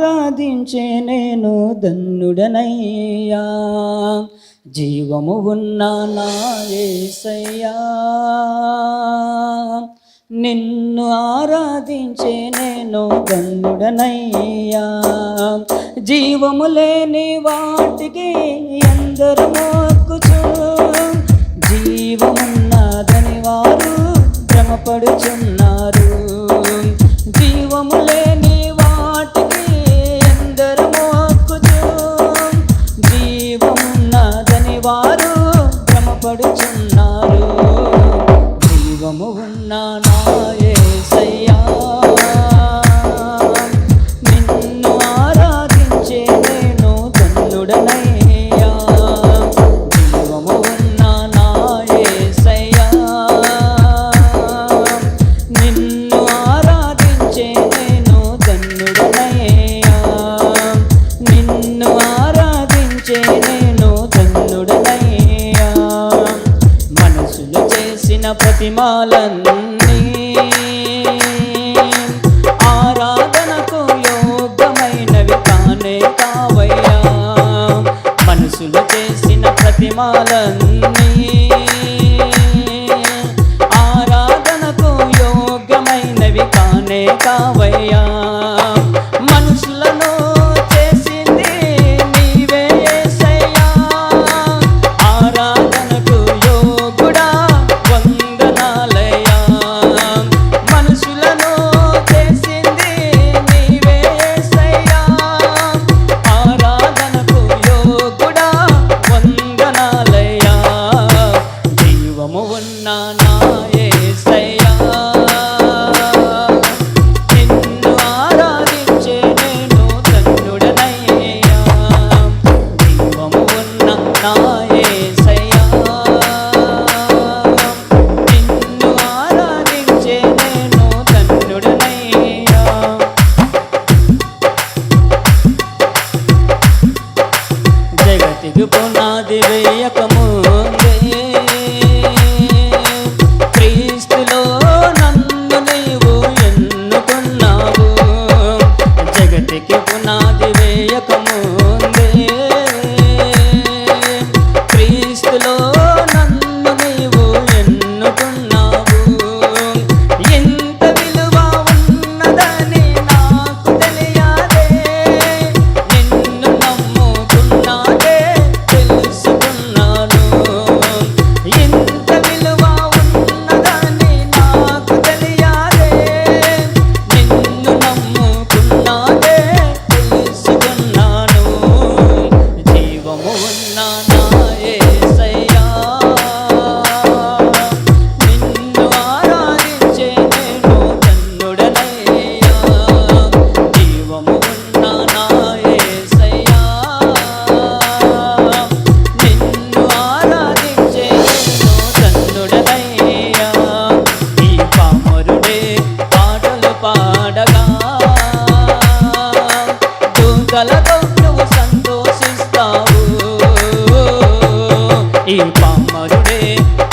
ఆస్వాదించే నేను ధన్యుడనయ్యా. జీవము ఉన్న నాయసయ్యా నిన్ను ఆరాధించే నేను ధన్యుడనయ్యా. జీవము లేని వాటికి అందరము மோகன் మహిమాలన్నీ ఆరాధనకు యోగ్యమైనవి కానే కావయ్యా. మనుషులు చేసిన ప్రతిమాలన్నీ. ఆరాధనకు యోగ్యమైనవి కానే కావయ్యా. you're on রে